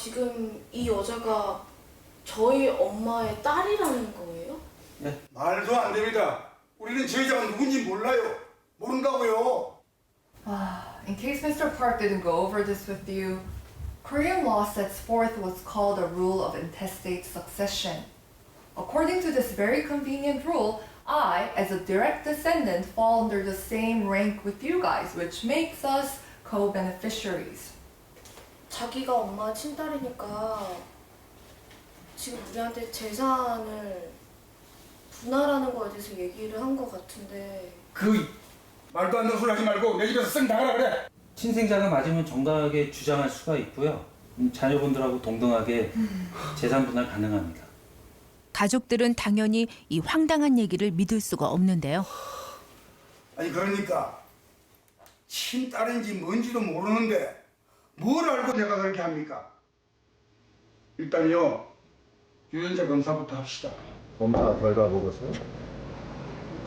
지금 이 여자가 저희 엄마의 딸이라는 거예요? 말도 안 됩니다. 우리는 저 여자가 누군지 몰라요. 모른다고요. In case Mr. Park didn't go over this with you, Korean law sets forth what's called a rule of intestate succession. According to this very convenient rule, I, as a direct descendant, fall under the same rank with you guys, which makes us co-beneficiaries. 자기가 엄마 친딸이니까 지금 우리한테 재산을 분할하는 거에 대해서 얘기를 한 것 같은데 그 말도 안 되는 소리 하지 말고 내 집에서 쌩 나가라 그래. 친생자가 맞으면 정당하게 주장할 수가 있고요. 음, 자녀분들하고 동등하게 재산 분할 가능합니다. 가족들은 당연히 이 황당한 얘기를 믿을 수가 없는데요. 아니 그러니까 친딸인지 뭔지도 모르는데 뭘 내가 그렇게 합니까? 일단요 유전자 검사부터 합시다. 검사 결과 보고서요?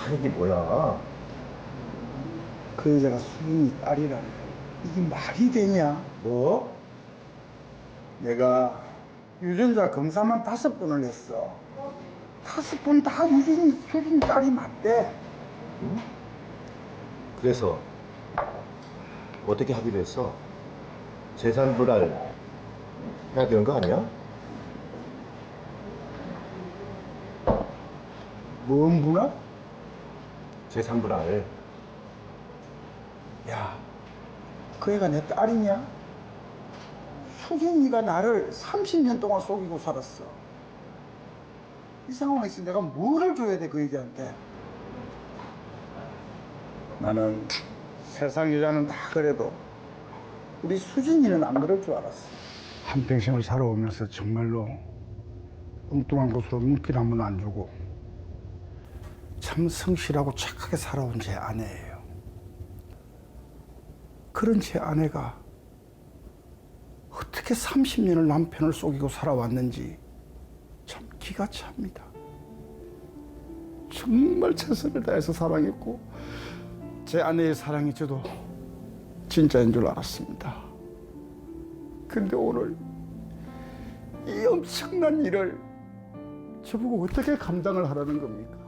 아니 이게 뭐야? 그 여자가 수인이 딸이라는 거 이게 말이 되냐? 뭐? 내가 유전자 검사만 다섯 번을 했어. 다섯 번 다 유진이 수진 딸이 맞대. 그래서 어떻게 합의를 했어? 재산 분할 해야 되는 거 아니야? 뭔 분할? 재산 분할 야, 그 애가 내 딸이냐? 수진이가 나를 30년 동안 속이고 살았어. 이 상황에서 내가 뭐를 줘야 돼, 그 애기한테? 나는 세상 여자는 다 그래도 우리 수진이는 안 그럴 줄 알았어. 한 평생을 살아오면서 정말로 엉뚱한 곳으로 눈길 한 번 안 주고 참 성실하고 착하게 살아온 제 아내예요. 그런 제 아내가 어떻게 30년을 남편을 속이고 살아왔는지 참 기가 찹니다. 정말 최선을 다해서 사랑했고 제 아내의 사랑이 저도 진짜인 줄 알았습니다. 근데 오늘 이 엄청난 일을 저보고 어떻게 감당을 하라는 겁니까?